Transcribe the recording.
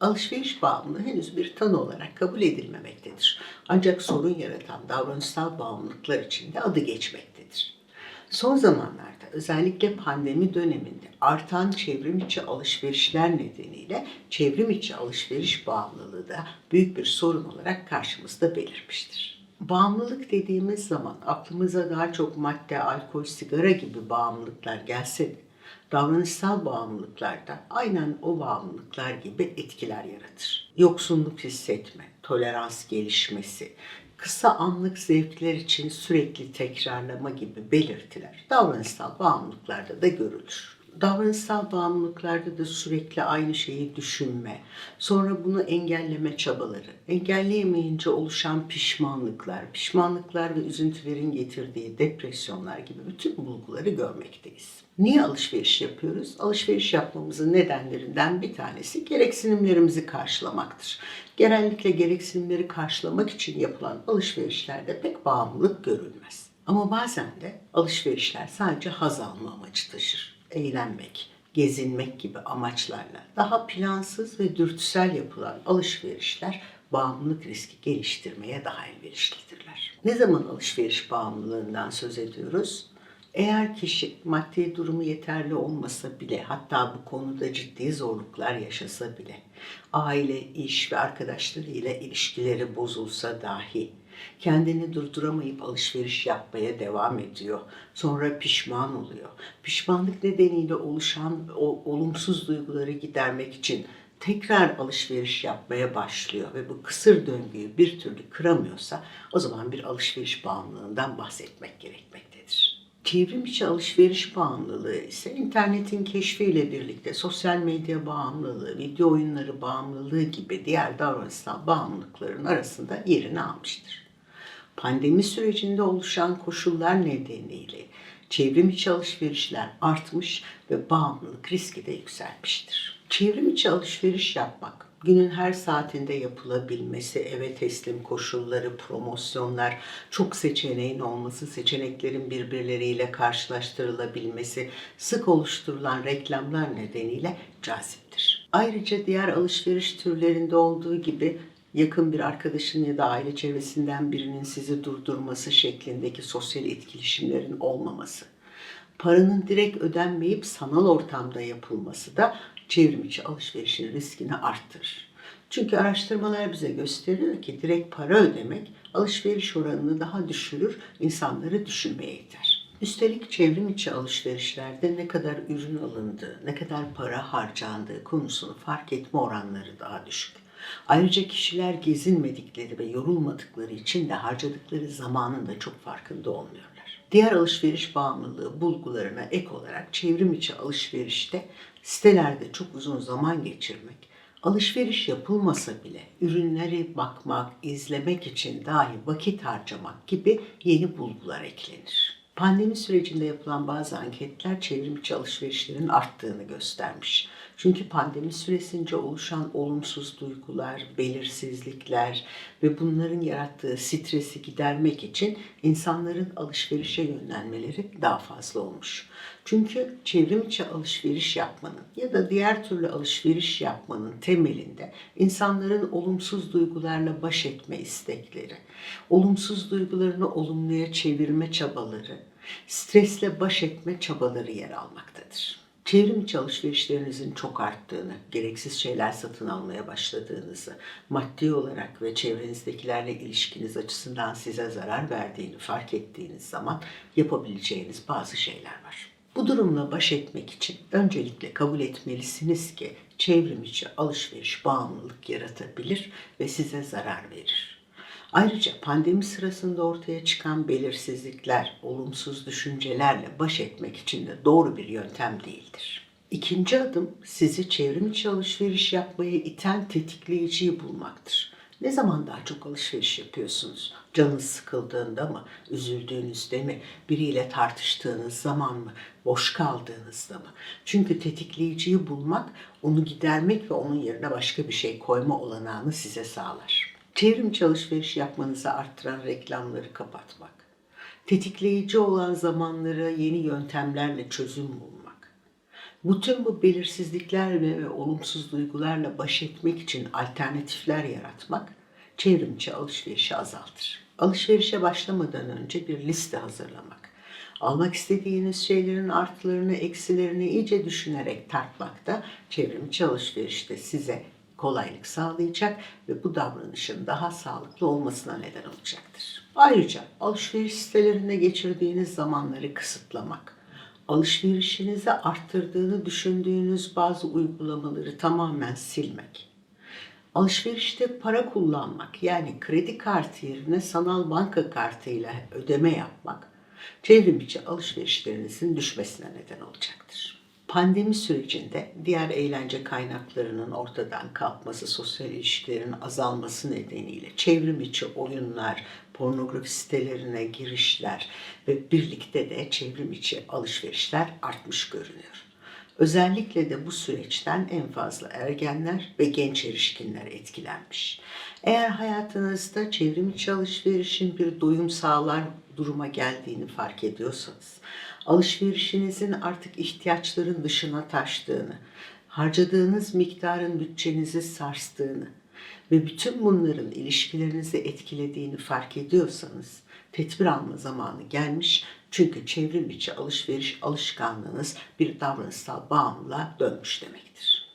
Alışveriş bağımlılığı henüz bir tanı olarak kabul edilmemektedir. Ancak sorun yaratan davranışsal bağımlılıklar için de adı geçmektedir. Son zamanlarda özellikle pandemi döneminde artan çevrim içi alışverişler nedeniyle çevrim içi alışveriş bağımlılığı da büyük bir sorun olarak karşımızda belirmiştir. Bağımlılık dediğimiz zaman aklımıza daha çok madde, alkol, sigara gibi bağımlılıklar gelse de davranışsal bağımlılıklar da aynen o bağımlılıklar gibi etkiler yaratır. Yoksunluk hissetme, tolerans gelişmesi, kısa anlık zevkler için sürekli tekrarlama gibi belirtiler davranışsal bağımlılıklarda da görülür. Davranışsal bağımlılıklarda da sürekli aynı şeyi düşünme, sonra bunu engelleme çabaları, engelleyemeyince oluşan pişmanlıklar, pişmanlıklar ve üzüntülerin getirdiği depresyonlar gibi bütün bulguları görmekteyiz. Niye alışveriş yapıyoruz? Alışveriş yapmamızın nedenlerinden bir tanesi gereksinimlerimizi karşılamaktır. Genellikle gereksinimleri karşılamak için yapılan alışverişlerde pek bağımlılık görülmez. Ama bazen de alışverişler sadece haz alma amacı taşır. Eğlenmek, gezinmek gibi amaçlarla daha plansız ve dürtüsel yapılan alışverişler bağımlılık riski geliştirmeye daha elverişlidirler. Ne zaman alışveriş bağımlılığından söz ediyoruz? Eğer kişi maddi durumu yeterli olmasa bile hatta bu konuda ciddi zorluklar yaşasa bile aile, iş ve arkadaşlarıyla ilişkileri bozulsa dahi kendini durduramayıp alışveriş yapmaya devam ediyor. Sonra pişman oluyor. Pişmanlık nedeniyle oluşan o olumsuz duyguları gidermek için tekrar alışveriş yapmaya başlıyor ve bu kısır döngüyü bir türlü kıramıyorsa o zaman bir alışveriş bağımlılığından bahsetmek gerekmektedir. Çevrim içi alışveriş bağımlılığı ise internetin keşfiyle birlikte sosyal medya bağımlılığı, video oyunları bağımlılığı gibi diğer davranışsal bağımlılıkların arasında yerini almıştır. Pandemi sürecinde oluşan koşullar nedeniyle çevrim içi alışverişler artmış ve bağımlılık riski de yükselmiştir. Çevrim içi alışveriş yapmak, günün her saatinde yapılabilmesi, eve teslim koşulları, promosyonlar, çok seçeneğin olması, seçeneklerin birbirleriyle karşılaştırılabilmesi, sık oluşturulan reklamlar nedeniyle caziptir. Ayrıca diğer alışveriş türlerinde olduğu gibi yakın bir arkadaşın ya da aile çevresinden birinin sizi durdurması şeklindeki sosyal etkileşimlerin olmaması, paranın direkt ödenmeyip sanal ortamda yapılması da çevrim içi alışverişin riskini arttırır. Çünkü araştırmalar bize gösteriyor ki direkt para ödemek alışveriş oranını daha düşürür, insanları düşünmeye iter. Üstelik çevrim içi alışverişlerde ne kadar ürün alındığı, ne kadar para harcandığı konusunu fark etme oranları daha düşük. Ayrıca kişiler gezinmedikleri ve yorulmadıkları için de harcadıkları zamanın da çok farkında olmuyorlar. Diğer alışveriş bağımlılığı bulgularına ek olarak çevrim içi alışverişte sitelerde çok uzun zaman geçirmek, alışveriş yapılmasa bile ürünleri bakmak, izlemek için dahi vakit harcamak gibi yeni bulgular eklenir. Pandemi sürecinde yapılan bazı anketler çevrim içi alışverişlerin arttığını göstermiş. Çünkü pandemi süresince oluşan olumsuz duygular, belirsizlikler ve bunların yarattığı stresi gidermek için insanların alışverişe yönlenmeleri daha fazla olmuş. Çünkü çevrim içi alışveriş yapmanın ya da diğer türlü alışveriş yapmanın temelinde insanların olumsuz duygularla baş etme istekleri, olumsuz duygularını olumluya çevirme çabaları, stresle baş etme çabaları yer almaktadır. Çevrim içi alışverişlerinizin çok arttığını, gereksiz şeyler satın almaya başladığınızı, maddi olarak ve çevrenizdekilerle ilişkiniz açısından size zarar verdiğini fark ettiğiniz zaman yapabileceğiniz bazı şeyler var. Bu durumla baş etmek için öncelikle kabul etmelisiniz ki çevrim içi alışveriş bağımlılık yaratabilir ve size zarar verir. Ayrıca pandemi sırasında ortaya çıkan belirsizlikler, olumsuz düşüncelerle baş etmek için de doğru bir yöntem değildir. İkinci adım sizi çevrim içi alışveriş yapmaya iten tetikleyiciyi bulmaktır. Ne zaman daha çok alışveriş yapıyorsunuz? Canınız sıkıldığında mı? Üzüldüğünüzde mi? Biriyle tartıştığınız zaman mı? Boş kaldığınızda mı? Çünkü tetikleyiciyi bulmak, onu gidermek ve onun yerine başka bir şey koyma olanağını size sağlar. Çevrim içi alışveriş yapmanızı arttıran reklamları kapatmak. Tetikleyici olan zamanları yeni yöntemlerle çözüm bulmak. Bütün bu belirsizlikler ve, ve olumsuz duygularla baş etmek için alternatifler yaratmak çevrimçi alışverişi azaltır. Alışverişe başlamadan önce bir liste hazırlamak, almak istediğiniz şeylerin artılarını, eksilerini iyice düşünerek tartmak da çevrimçi alışverişte size kolaylık sağlayacak ve bu davranışın daha sağlıklı olmasına neden olacaktır. Ayrıca alışveriş sitelerinde geçirdiğiniz zamanları kısıtlamak, alışverişinizi arttırdığını düşündüğünüz bazı uygulamaları tamamen silmek, alışverişte para kullanmak yani kredi kartı yerine sanal banka kartıyla ödeme yapmak çevrim içi alışverişlerinizin düşmesine neden olacaktır. Pandemi sürecinde diğer eğlence kaynaklarının ortadan kalkması, sosyal ilişkilerin azalması nedeniyle çevrim içi oyunlar, pornografi sitelerine girişler ve birlikte de çevrim içi alışverişler artmış görünüyor. Özellikle de bu süreçten en fazla ergenler ve genç erişkinler etkilenmiş. Eğer hayatınızda çevrim içi alışverişin bir doyum sağlar duruma geldiğini fark ediyorsanız, alışverişinizin artık ihtiyaçların dışına taştığını, harcadığınız miktarın bütçenizi sarstığını ve bütün bunların ilişkilerinizi etkilediğini fark ediyorsanız tedbir alma zamanı gelmiş çünkü çevrim içi alışveriş alışkanlığınız bir davranışsal bağımlılığa dönmüş demektir.